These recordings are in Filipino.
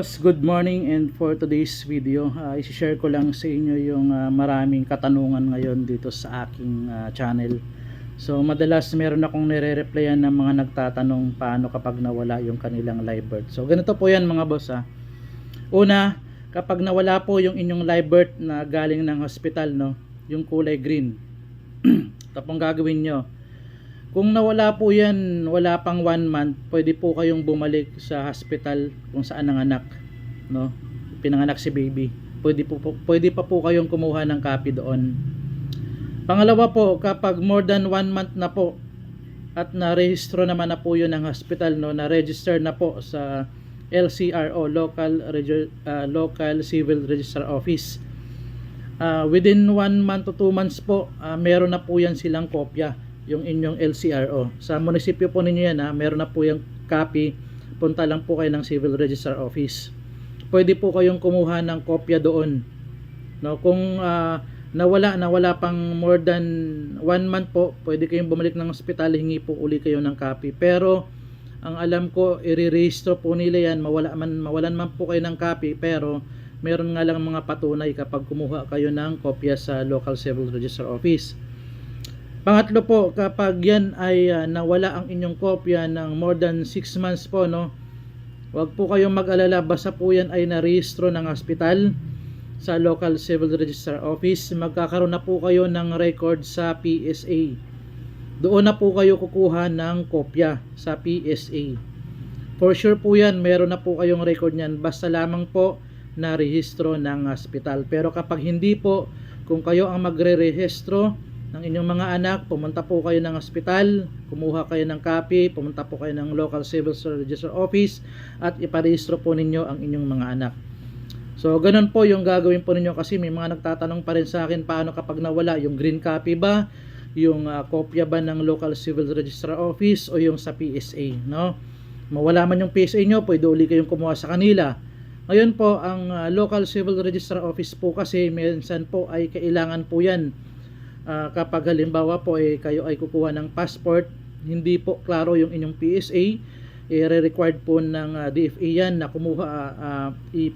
Good morning and for today's video, uh, isi-share ko lang sa inyo yung ah, maraming katanungan ngayon dito sa aking ah, channel. So madalas meron akong nire-replyan ng mga nagtatanong paano kapag nawala yung kanilang live birth. So ganito po yan mga boss ha. Una, kapag nawala po yung inyong live birth na galing ng hospital no, yung kulay green. Ito pong gagawin nyo. Kung nawala po yan, wala pang one month, pwede po kayong bumalik sa hospital kung saan nanganak. No? Pinanganak si baby. Pwede, po, pwede pa po kayong kumuha ng copy doon. Pangalawa po, kapag more than one month na po at na-rehistro naman na po yun ng hospital, no, na-register na po sa LCRO, Local, Regi- ah, Local Civil Register Office. Ah, within one month to two months po, ah, meron na po yan silang kopya, yung inyong LCRO. Sa munisipyo po ninyo yan, ha, meron na po yung copy. Punta lang po kayo ng Civil Register Office. Pwede po kayong kumuha ng kopya doon. No, kung ah, nawala, nawala pang more than one month po, pwede kayong bumalik ng ospital, hingi po uli kayo ng copy. Pero, ang alam ko, i-rehistro po nila yan, mawala man, mawalan man po kayo ng copy, pero meron nga lang mga patunay kapag kumuha kayo ng kopya sa local civil register office. Pangatlo po, kapag yan ay ah, nawala ang inyong kopya ng more than 6 months po, no, Huwag po kayong mag-alala, basta po yan ay narehistro ng hospital sa local civil register office. Magkakaroon na po kayo ng record sa PSA. Doon na po kayo kukuha ng kopya sa PSA. For sure po yan, meron na po kayong record niyan. Basta lamang po na rehistro ng hospital. Pero kapag hindi po, kung kayo ang magre-rehistro ng inyong mga anak, pumunta po kayo ng hospital, kumuha kayo ng copy, pumunta po kayo ng local civil register office at iparehistro po ninyo ang inyong mga anak. So, ganun po yung gagawin po ninyo kasi may mga nagtatanong pa rin sa akin paano kapag nawala yung green copy ba, yung ah, kopya ba ng local civil register office o yung sa PSA, no? Mawala man yung PSA nyo, pwede uli kayong kumuha sa kanila. Ngayon po, ang ah, local civil register office po kasi minsan po ay kailangan po yan Ah, kapag halimbawa po eh, kayo ay kukuha ng passport, hindi po klaro yung inyong PSA, eh, required po ng ah, DFA yan na kumuha, ah, ah, i,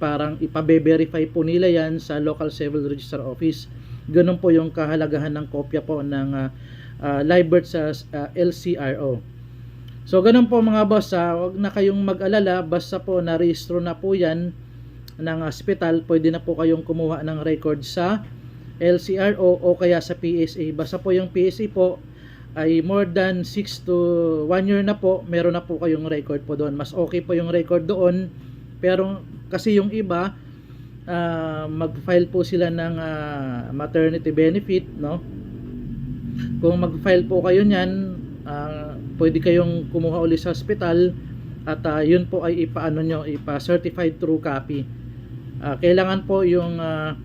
ipabe-verify po nila yan sa local civil register office. Ganun po yung kahalagahan ng kopya po ng ah, ah, live birth sa ah, LCRO. So ganun po mga boss, ah, wag na kayong mag-alala, basta po na-rehistro na po yan ng hospital, pwede na po kayong kumuha ng record sa LCRO o kaya sa PSA. Basta po yung PSA po ay more than 6 to 1 year na po, meron na po kayong record po doon. Mas okay po yung record doon. Pero kasi yung iba, ah, mag-file po sila ng ah, maternity benefit, no? Kung mag-file po kayo niyan, ah, pwede kayong kumuha uli sa hospital at ah, yun po ay ipaano nyo, ipa-certified true copy. Ah, kailangan po yung ah,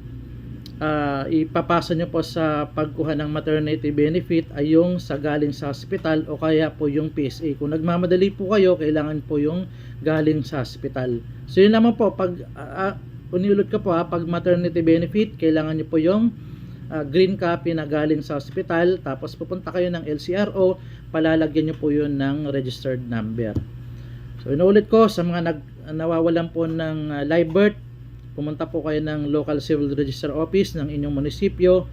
ah, ipapasa nyo po sa pagkuha ng maternity benefit ay yung sa galing sa hospital o kaya po yung PSA. Kung nagmamadali po kayo, kailangan po yung galing sa hospital. So yun naman po, pag uh, uniulot ka po ha, pag maternity benefit, kailangan nyo po yung ah, green copy na galing sa hospital, tapos pupunta kayo ng LCRO, palalagyan nyo po yun ng registered number. So inuulit ko sa mga nag, nawawalan po ng ah, live birth, pumunta po kayo ng local civil register office ng inyong munisipyo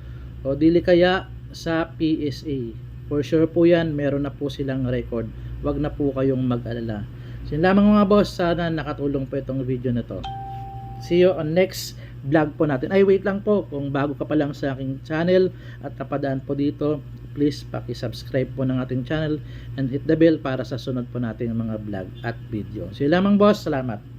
o dili kaya sa PSA. For sure po yan, meron na po silang record. Huwag na po kayong mag-alala. So yun lamang mga boss, sana nakatulong po itong video na to. See you on next vlog po natin. Ay wait lang po, kung bago ka pa lang sa aking channel at napadaan po dito, please paki-subscribe po ng ating channel and hit the bell para sa sunod po nating mga vlog at video. So yun lamang boss, salamat.